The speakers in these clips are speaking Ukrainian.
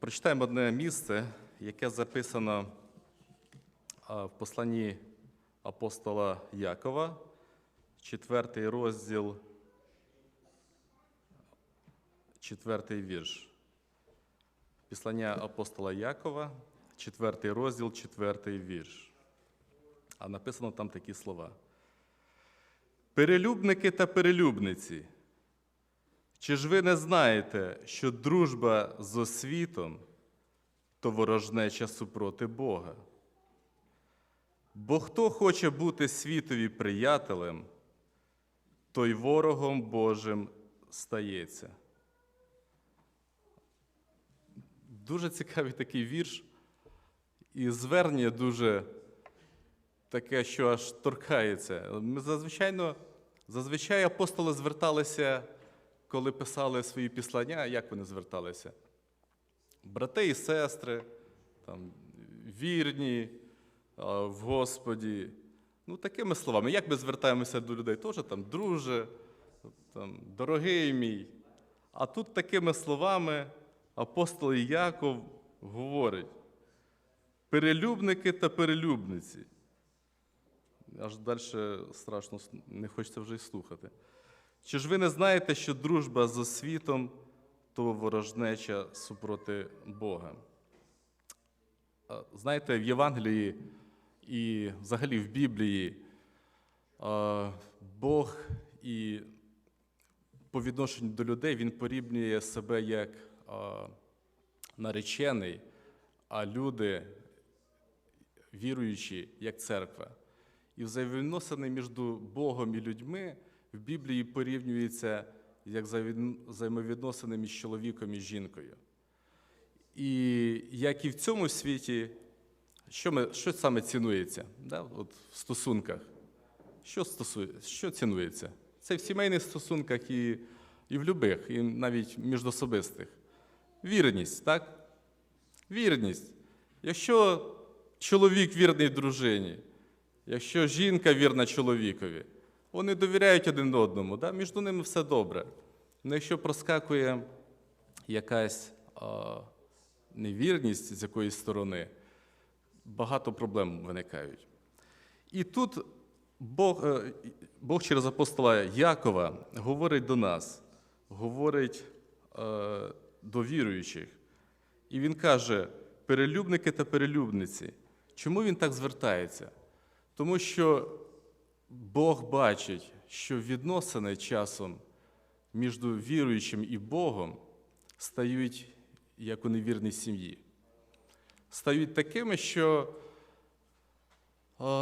Прочитаємо одне місце, яке записано в посланні апостола Якова, четвертий розділ, четвертий вірш. Післання апостола Якова, четвертий розділ, четвертий вірш. А написано там такі слова. Перелюбники та перелюбниці. Чи ж ви не знаєте, що дружба з освітом то ворожнеча супроти Бога? Бо хто хоче бути світові приятелем, той ворогом Божим стається. Дуже цікавий такий вірш, і звернення дуже таке, що аж торкається. Ми зазвичай, зазвичай апостоли зверталися коли писали свої післання, як вони зверталися? Брати і сестри, там, вірні в Господі. Ну, такими словами. Як ми звертаємося до людей? Теж там, друже, там, дорогий мій. А тут такими словами апостол Яков говорить: перелюбники та перелюбниці. Аж далі страшно не хочеться вже й слухати. Чи ж ви не знаєте, що дружба з освітом то ворожнеча супроти Бога? Знаєте, в Євангелії і взагалі в Біблії Бог і по відношенню до людей Він порівнює себе як наречений, а люди, віруючі, як церква. І взаємовідносини між Богом і людьми в Біблії порівнюється як взаємовідносини між чоловіком і жінкою. І як і в цьому світі, що ми, що саме цінується да, от в стосунках? Що, стосує, що цінується? Це в сімейних стосунках і, і в любих, і навіть міжособистих. Вірність, так? Вірність. Якщо чоловік вірний дружині, якщо жінка вірна чоловікові, вони довіряють один одному, да? між ними все добре. Але якщо проскакує якась а, невірність з якоїсь сторони, багато проблем виникають. І тут Бог, е, Бог через апостола Якова говорить до нас, говорить е, до віруючих. І він каже: перелюбники та перелюбниці. Чому він так звертається? Тому що Бог бачить, що відносини часом між віруючим і Богом стають як у невірній сім'ї. Стають такими, що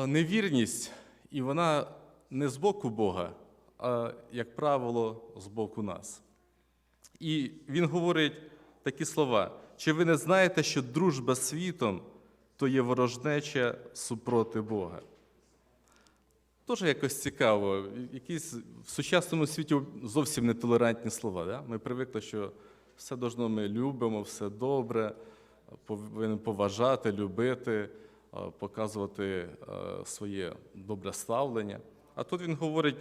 невірність, і вона не з боку Бога, а, як правило, з боку нас. І він говорить такі слова: чи ви не знаєте, що дружба світом то є ворожнеча супроти Бога? Теж якось цікаво. Якісь в сучасному світі зовсім нетолерантні слова. Да? Ми привикли, що все должно ми любимо, все добре, повинен поважати, любити, показувати своє добре ставлення. А тут він говорить: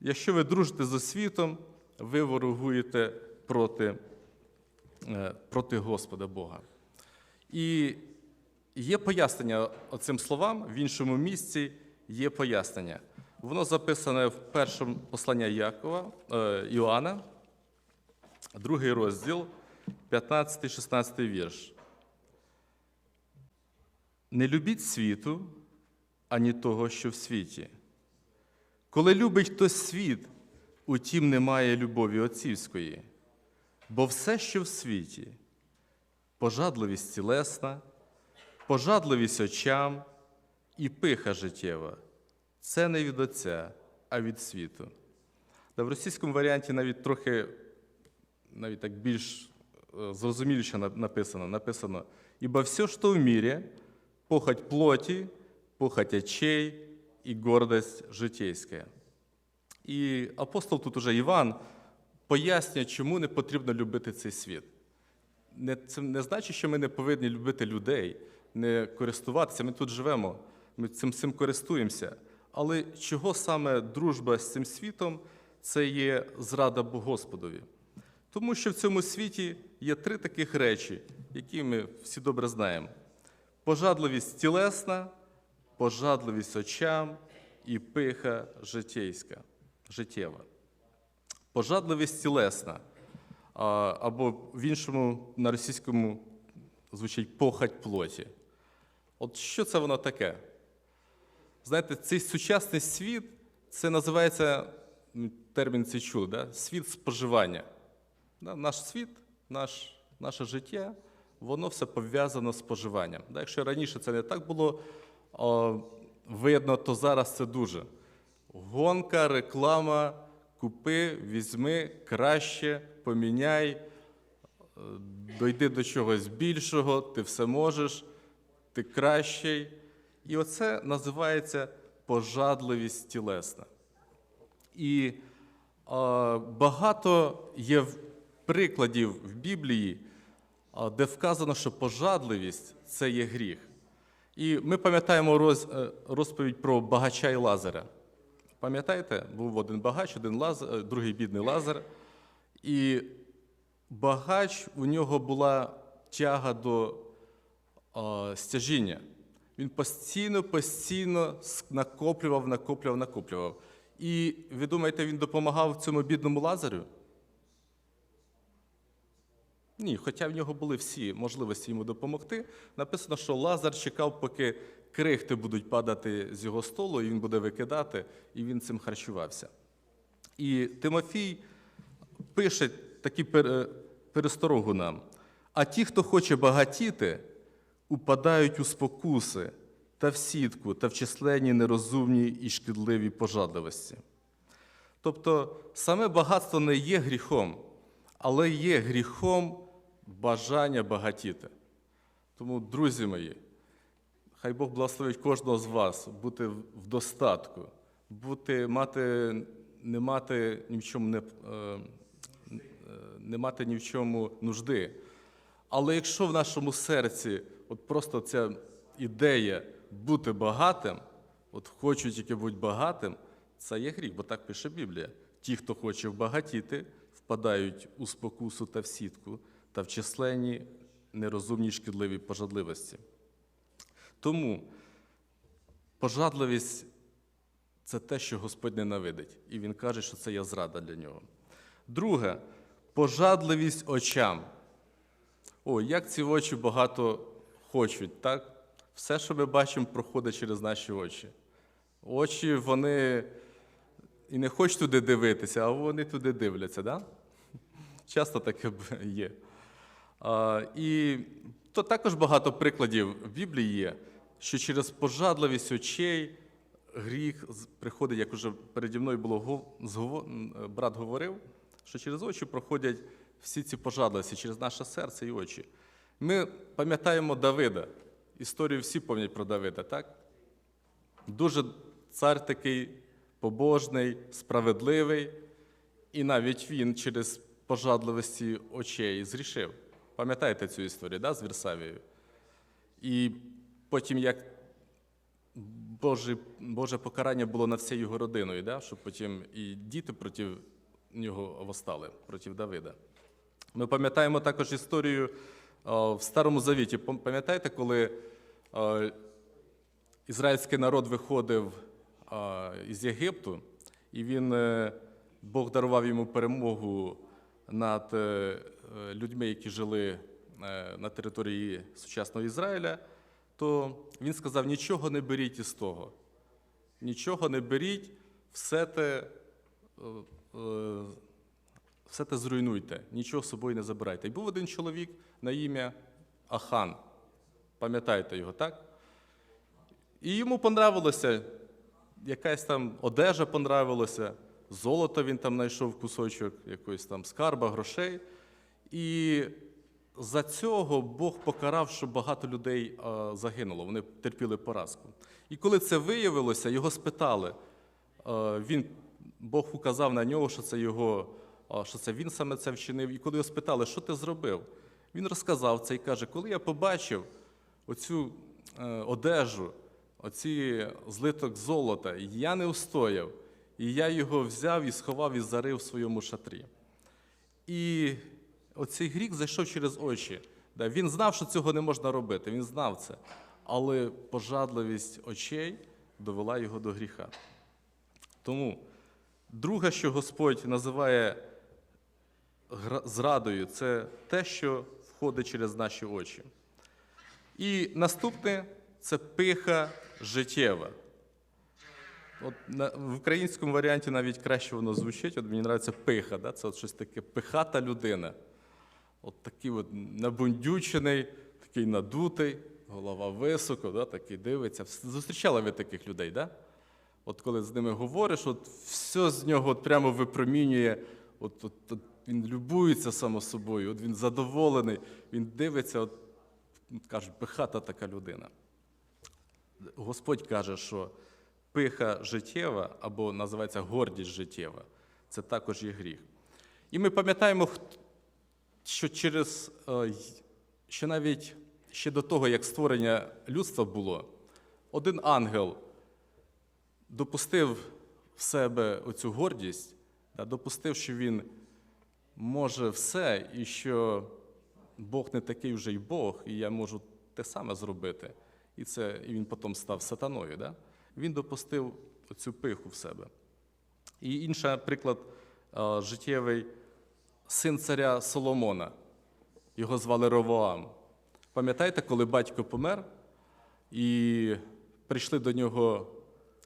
якщо ви дружите з освітом, ви ворогуєте проти, е, проти Господа Бога. І є пояснення цим словам в іншому місці є пояснення. Воно записане в першому посланні Якова, е, Іоанна, другий розділ, 15-16 вірш. Не любіть світу, ані того, що в світі. Коли любить хтось світ, утім немає любові отцівської, бо все, що в світі, пожадливість тілесна, пожадливість очам і пиха життєва це не від Отця, а від світу. Та в російському варіанті навіть трохи навіть так більш е, зрозуміліше написано: написано, «Ибо все, що в мірі, похоть плоті, похоть очей і гордость житейська. І апостол тут уже Іван пояснює, чому не потрібно любити цей світ. Це не значить, що ми не повинні любити людей, не користуватися. Ми тут живемо ми цим цим користуємося. Але чого саме дружба з цим світом це є зрада Господові? Тому що в цьому світі є три таких речі: які ми всі добре знаємо. Пожадливість тілесна, пожадливість очам і пиха житейська, життєва. Пожадливість тілесна, або в іншому на російському звучить похать плоті. От що це воно таке? Знаєте, цей сучасний світ, це називається термін це чули, да? світ споживання. Да? Наш світ, наш, наше життя, воно все пов'язано з споживанням. Да? Якщо раніше це не так було о, видно, то зараз це дуже. Гонка, реклама, купи, візьми, краще, поміняй, е, дойди до чогось більшого, ти все можеш, ти кращий. І оце називається пожадливість тілесна. І е, багато є прикладів в Біблії, де вказано, що пожадливість це є гріх. І ми пам'ятаємо роз, е, розповідь про багача і Лазаря. Пам'ятаєте, був один багач, один Лазар, е, другий бідний Лазар. І багач у нього була тяга до е, стяжіння. Він постійно, постійно накоплював, накоплював, накоплював. І ви думаєте, він допомагав цьому бідному Лазарю? Ні, хоча в нього були всі можливості йому допомогти. Написано, що Лазар чекав, поки крихти будуть падати з його столу, і він буде викидати, і він цим харчувався. І Тимофій пише пере- пересторогу нам. А ті, хто хоче багатіти, упадають у спокуси та в сітку, та в численні нерозумні і шкідливі пожадливості. Тобто саме багатство не є гріхом, але є гріхом бажання багатіти. Тому, друзі мої, хай Бог благословить кожного з вас бути в достатку, бути, мати, не мати ні в чому не, е, е, не мати ні в чому нужди. Але якщо в нашому серці от просто ця ідея бути багатим, от хочу тільки бути багатим, це є гріх, бо так пише Біблія. Ті, хто хоче вбагатіти, впадають у спокусу та в сітку та в численні нерозумні шкідливі пожадливості. Тому пожадливість це те, що Господь ненавидить, і Він каже, що це є зрада для нього. Друге, пожадливість очам. О, як ці очі багато хочуть, так? Все, що ми бачимо, проходить через наші очі. Очі, вони і не хочуть туди дивитися, а вони туди дивляться, да? Часто таке є. А, і то також багато прикладів в Біблії є, що через пожадливість очей гріх приходить, як уже переді мною було брат говорив, що через очі проходять всі ці пожадливості, через наше серце і очі. Ми пам'ятаємо Давида. Історію всі пам'ятають про Давида, так? Дуже цар такий побожний, справедливий, і навіть він через пожадливості очей зрішив. Пам'ятаєте цю історію да, з Вірсавією? І потім як Боже, Боже покарання було над всією його родиною, да? щоб потім і діти проти нього восстали, проти Давида. Ми пам'ятаємо також історію в Старому Завіті. Пам'ятаєте, коли ізраїльський народ виходив а, із Єгипту, і він, е, Бог дарував йому перемогу над е, е, людьми, які жили е, на території сучасного Ізраїля, то він сказав: нічого не беріть із того. Нічого не беріть, все те, е, е, все те зруйнуйте, нічого з собою не забирайте. І був один чоловік на ім'я Ахан. Пам'ятаєте його, так? І йому понравилося, якась там одежа понравилася, золото він там знайшов кусочок, якоїсь там скарба, грошей. І за цього Бог покарав, що багато людей загинуло, вони терпіли поразку. І коли це виявилося, його спитали. Він, Бог указав на нього, що це його, що це він саме це вчинив. І коли його спитали, що ти зробив, він розказав це і каже: коли я побачив оцю е, одежу, оці злиток золота, я не устояв. І я його взяв і сховав і зарив в своєму шатрі. І оцей гріх зайшов через очі. Він знав, що цього не можна робити, він знав це. Але пожадливість очей довела його до гріха. Тому друге, що Господь називає зрадою, це те, що входить через наші очі. І наступне це пиха життєва. От в українському варіанті навіть краще воно звучить. От мені подобається пиха, да? це от щось таке пихата людина. От такий от набундючений, такий надутий, голова високо, да? такий дивиться. Зустрічали ви таких людей, да? От коли з ними говориш, от все з нього от прямо випромінює, от, от, от він любується само собою, от він задоволений, він дивиться, от, кажуть, пихата така людина. Господь каже, що пиха життєва або називається гордість життєва, це також є гріх. І ми пам'ятаємо, що через е, що навіть ще до того, як створення людства було, один ангел допустив в себе оцю гордість, допустив, що він може все, і що Бог не такий вже й Бог, і я можу те саме зробити. І, це, і він потім став сатаною. Да? Він допустив цю пиху в себе. І інший приклад е, життєвий син царя Соломона. Його звали Ровоам. Пам'ятаєте, коли батько помер, і прийшли до нього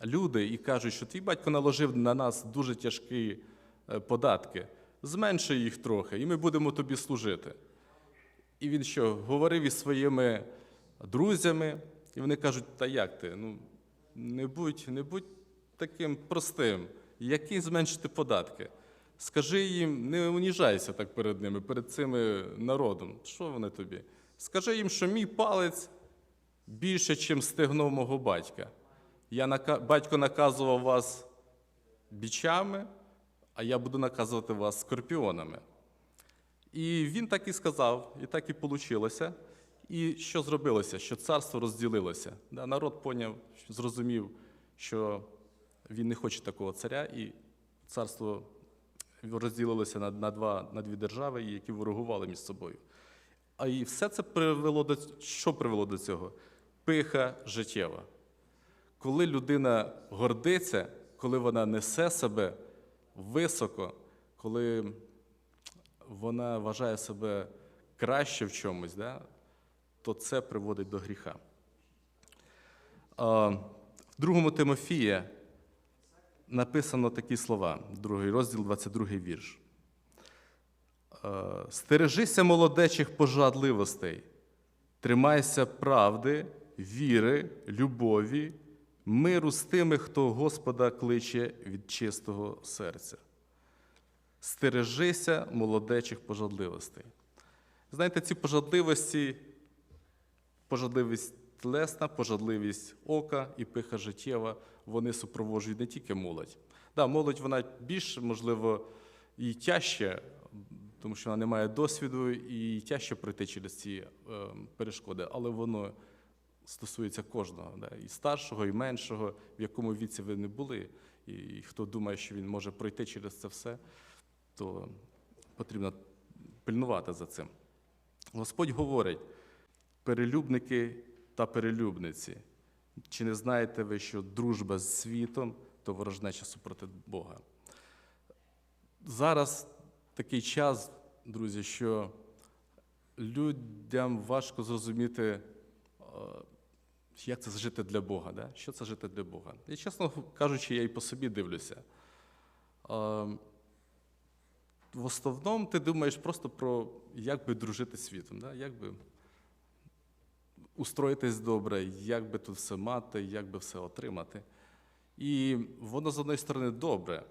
люди і кажуть, що твій батько наложив на нас дуже тяжкі е, податки. Зменши їх трохи, і ми будемо тобі служити. І він що, говорив із своїми друзями, і вони кажуть, та як ти? Ну, не будь, не будь таким простим. Які зменшити податки? Скажи їм, не уніжайся так перед ними, перед цими народом. Що вони тобі? Скажи їм, що мій палець більше, ніж стегно мого батька. Я. Батько наказував вас бічами, а я буду наказувати вас скорпіонами. І він так і сказав, і так і вийшло. І що зробилося? Що царство розділилося. Да, народ поняв, зрозумів, що він не хоче такого царя, і царство розділилося на, на, два, на дві держави, які ворогували між собою. А і все це привело до що привело до цього? Пиха життєва. Коли людина гордиться, коли вона несе себе високо, коли вона вважає себе краще в чомусь, да, то це приводить до гріха. В другому Тимофія написано такі слова, другий розділ, 22 вірш. Стережися молодечих пожадливостей, тримайся правди, віри, любові, миру з тими, хто Господа кличе від чистого серця. Стережися молодечих пожадливостей. Знаєте, ці пожадливості, пожадливість тілесна, пожадливість ока і пиха життєва, вони супроводжують не тільки молодь. Да, молодь вона більш, можливо, і тяжче, тому що вона не має досвіду і тяжче пройти через ці е, перешкоди, але воно стосується кожного, да, і старшого, і меншого, в якому віці ви не були, і, хто думає, що він може пройти через це все, то потрібно пильнувати за цим. Господь говорить: перелюбники та перелюбниці. Чи не знаєте ви, що дружба з світом то ворожнеча супроти Бога? Зараз такий час, друзі, що людям важко зрозуміти, як це жити для Бога. Да? Що це жити для Бога? І, чесно кажучи, я і по собі дивлюся. Е, В основному ти думаєш просто про як би дружити світом, да? як би устроїтись добре, як би тут все мати, як би все отримати. І воно, з одної сторони, добре.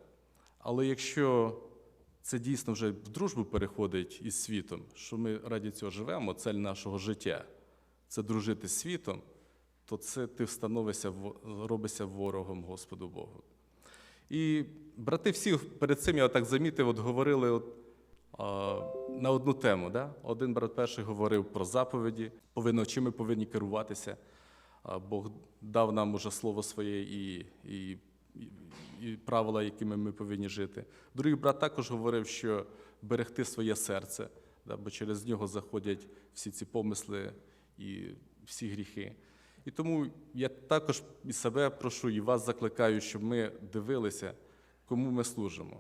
Але якщо це дійсно вже в дружбу переходить із світом, що ми раді цього живемо, цель нашого життя це дружити з світом, то це ти встановишся, робишся ворогом Господу Богу. І брати всі перед цим, я так замітив, от говорили от, а, на одну тему. Да? Один брат перший говорив про заповіді, повинно, чим ми повинні керуватися. Бог дав нам уже слово своє і, і, і правила, якими ми повинні жити. Другий брат також говорив, що берегти своє серце, да, бо через нього заходять всі ці помисли і всі гріхи. І тому я також і себе прошу, і вас закликаю, щоб ми дивилися, кому ми служимо.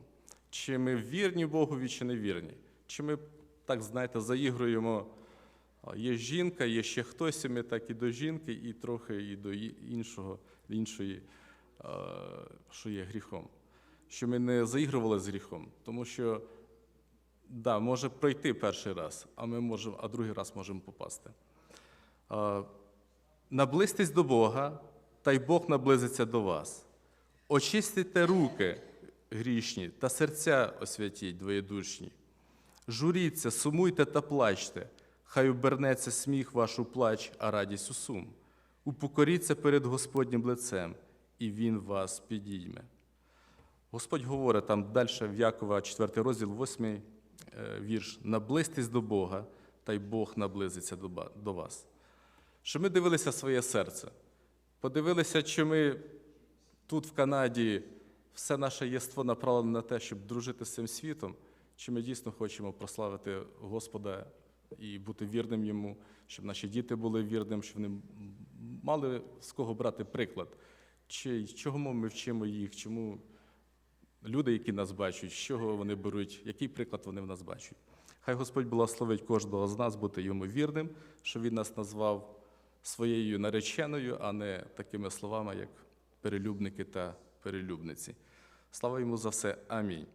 Чи ми вірні Богові, чи не вірні. Чи ми, так знаєте, заігруємо, є жінка, є ще хтось, і ми так і до жінки, і трохи і до іншого, іншої, що є гріхом. Що ми не заігрували з гріхом, тому що да, може пройти перший раз, а ми можемо, а другий раз можемо попасти. Наблизьтесь до Бога, та й Бог наблизиться до вас. Очистите руки грішні та серця освятіть двоєдушні. Журіться, сумуйте та плачте, хай обернеться сміх ваш у плач, а радість у сум. Упокоріться перед Господнім лицем, і Він вас підійме. Господь говорить там далі в Якова, 4 розділ, 8 е, вірш. Наблизьтесь до Бога, та й Бог наблизиться до вас. Щоб ми дивилися своє серце, подивилися, чи ми тут, в Канаді, все наше єство направлене на те, щоб дружити з цим світом, чи ми дійсно хочемо прославити Господа і бути вірним йому, щоб наші діти були вірним, щоб вони мали з кого брати приклад. Чи чого ми вчимо їх, чому люди, які нас бачать, з чого вони беруть, який приклад вони в нас бачать. Хай Господь благословить кожного з нас бути йому вірним, що він нас назвав своєю нареченою, а не такими словами, як перелюбники та перелюбниці. Слава йому за все. Амінь.